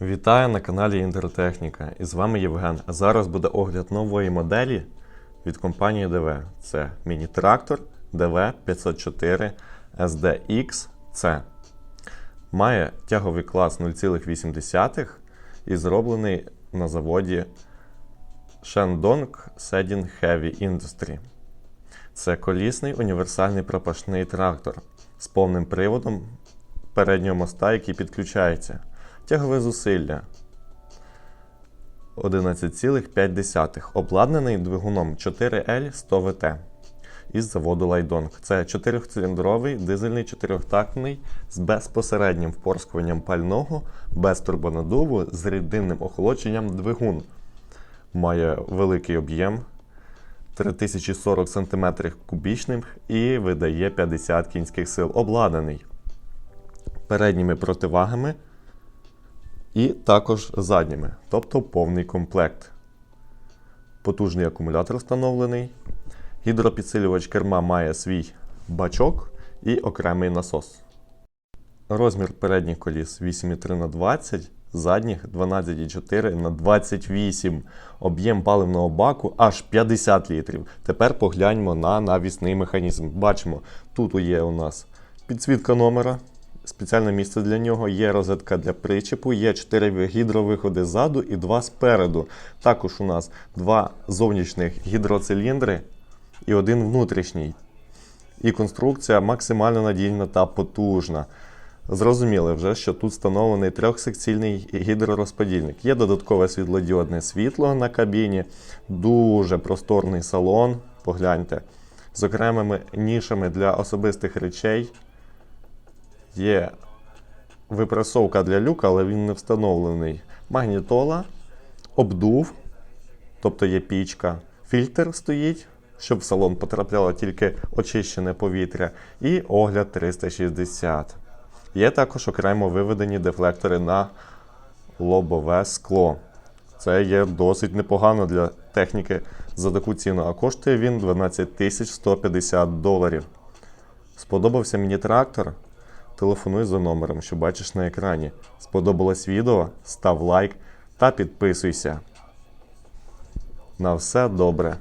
Вітаю на каналі Інтертехніка. І з вами Євген. А зараз буде огляд нової моделі від компанії ДВ. Це міні-трактор DV504 SDX-C. Має тяговий клас 0,8 і зроблений на заводі Shandong Seding Heavy Industry. Це колісний універсальний пропашний трактор з повним приводом переднього моста, який підключається. Тягове зусилля 11,5. Обладнаний двигуном 4L 100 ВТ із заводу Лайдонг. Це 4-циліндровий дизельний чотирьохтактний з безпосереднім впорскуванням пального, без турбонадуву з рідинним охолодженням двигун. Має великий об'єм 3040 см кубічних і видає 50 кінських сил. Обладнаний передніми противагами і також задніми, тобто повний комплект. Потужний акумулятор встановлений. Гідропідсилювач керма має свій бачок і окремий насос. Розмір передніх коліс 8,3 на 20, задніх 12,4 на 28. Об'єм паливного баку аж 50 літрів. Тепер погляньмо на навісний механізм. Бачимо, тут є у нас підсвітка номера, спеціальне місце для нього, є розетка для причепу, є 4 гідровиходи ззаду і 2 спереду. Також у нас два зовнішніх гідроциліндри і один внутрішній. І конструкція максимально надійна та потужна. Зрозуміли вже, що тут встановлений трьохсекційний гідророзподільник. Є додаткове світлодіодне світло на кабіні, дуже просторний салон. Погляньте, з окремими нішами для особистих речей. Є випресовка для люка, але він не встановлений. Магнітола, обдув, тобто є пічка, фільтр стоїть, щоб в салон потрапляло тільки очищене повітря, і огляд 360. Є також окремо виведені дефлектори на лобове скло. Це є досить непогано для техніки за таку ціну, а коштує він 12 150 доларів. Сподобався мені трактор? Телефонуй за номером, що бачиш на екрані. Сподобалось відео? Став лайк та підписуйся. На все добре.